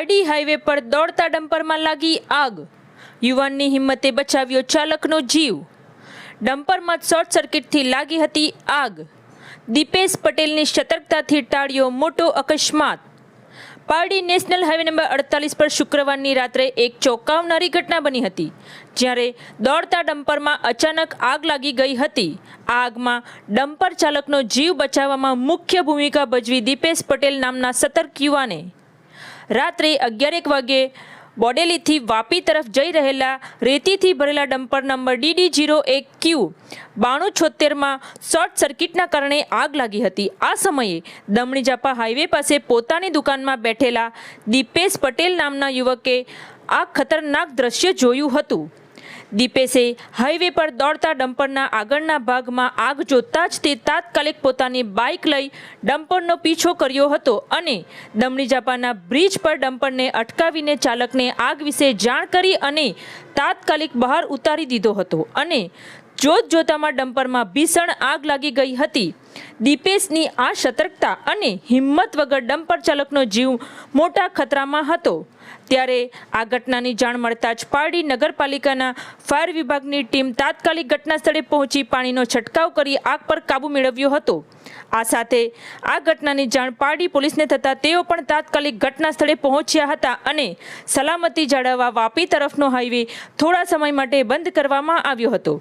Pardi highway પર દોડતા ડમ્પરમાં લાગી આગ. યુવાનની હિંમતે બચાવ્યો ચાલકનો જીવ. ડમ્પરમાં શોર્ટ સર્કિટથી લાગી હતી આગ. દીપેશ પટેલની સતર્કતાથી ટાળ્યો મોટો અકસ્માત. પારડી નેશનલ હાઈવે નંબર અડતાલીસ પર શુક્રવારની રાત્રે એક ચોંકાવનારી ઘટના બની હતી, જ્યારે દોડતા ડમ્પરમાં અચાનક આગ લાગી ગઈ હતી. આ આગમાં ડમ્પર ચાલકનો જીવ બચાવવામાં મુખ્ય ભૂમિકા ભજવી દીપેશ પટેલ નામના સતર્ક યુવાને રાત્રે અગિયારેક વાગે બોડેલીથી વાપી તરફ જઈ રહેલા રેતીથી ભરેલા ડમ્પર નંબર ડીડી જીરો એક ક્યુ બાણું છોતેરમાં શોર્ટ સર્કિટના કારણે આગ લાગી હતી. આ સમયે દમણી જાપા હાઈવે પાસે પોતાની દુકાનમાં બેઠેલા દીપેશ પટેલ નામના યુવકે આ ખતરનાક દ્રશ્ય જોયું હતું. દીપેશે હાઈવે પર દોડતા ડમ્પરના આગળના ભાગમાં આગ જોતા જ તે તાત્કાલિક પોતાની બાઇક લઈ ડમ્પરનો પીછો કર્યો હતો અને દમણી જાપાના બ્રિજ પર ડમ્પરને અટકાવીને ચાલકને આગ વિશે જાણ કરી અને તાત્કાલિક બહાર ઉતારી દીધો હતો અને જોત જોતામાં ડમ્પરમાં ભીષણ આગ લાગી ગઈ હતી. દીપેશની આ સતર્કતા અને હિંમત વગર ડમ્પર ચાલકનો જીવ મોટા ખતરામાં હતો. ત્યારે આ ઘટનાની જાણ મળતા જ પારડી નગરપાલિકાના ફાયર વિભાગની ટીમ તાત્કાલિક ઘટના સ્થળે પહોંચી પાણીનો છંટકાવ કરી આગ પર કાબુ મેળવ્યો હતો. આ સાથે આ ઘટનાની જાણ પારડી પોલીસને થતાં તેઓ પણ તાત્કાલિક ઘટના સ્થળે પહોંચ્યા હતા અને સલામતી જાળવવા વાપી તરફનો હાઈવે થોડા સમય માટે બંધ કરવામાં આવ્યો હતો.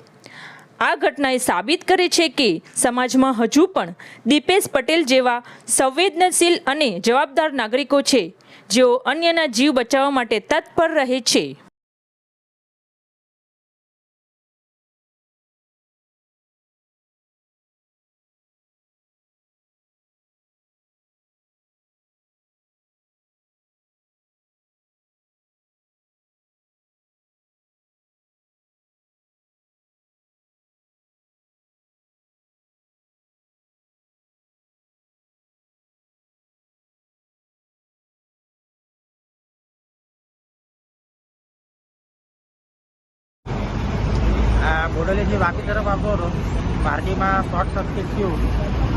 આ ઘટનાએ સાબિત કરે છે કે સમાજમાં હજુ પણ દીપેશ પટેલ જેવા સંવેદનશીલ અને જવાબદાર નાગરિકો છે, જેઓ અન્યના જીવ બચાવવા માટે તત્પર રહે છે. બોડેલીથી બાકી તરફ આવતો હતો, પાર્ટીમાં શોર્ટ સર્કિટ થયું,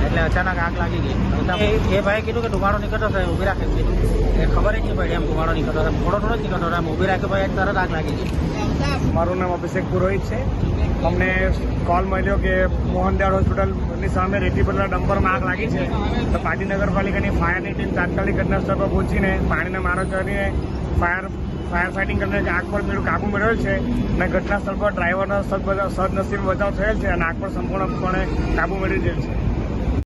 એટલે અચાનક આગ લાગી ગઈ. એ ભાઈ કીધું કે ધુમાડો નીકળતો છે ઊભી રાખે એ ખબર જ નહીં પડી એમ ધુમાડો નીકળતો હતો થોડો થોડો જ નીકળતો એમ ઊભી રાખે ભાઈ તરત આગ લાગી ગઈ. મારું નામ અભિષેક પુરોહિત છે. અમને કોલ મળ્યો કે મોહનદાળ હોસ્પિટલની સામે રેતી પરના ડમ્પરમાં આગ લાગી છે. તો પાટી નગરપાલિકાની ફાયરની ટીમ તાત્કાલિક ઘટના સ્થળ પર પહોંચીને પાણીના મારો કરીને ફાયર ફાયર ફાઇટિંગ કરીને આગ પર મેળવું કાબુ મેળવેલ છે અને ઘટના સ્થળ પર ડ્રાઈવરનો સદનસીબ બચાવ થયેલ છે અને આગ પર સંપૂર્ણપણે કાબુ મેળવી દેલ છે.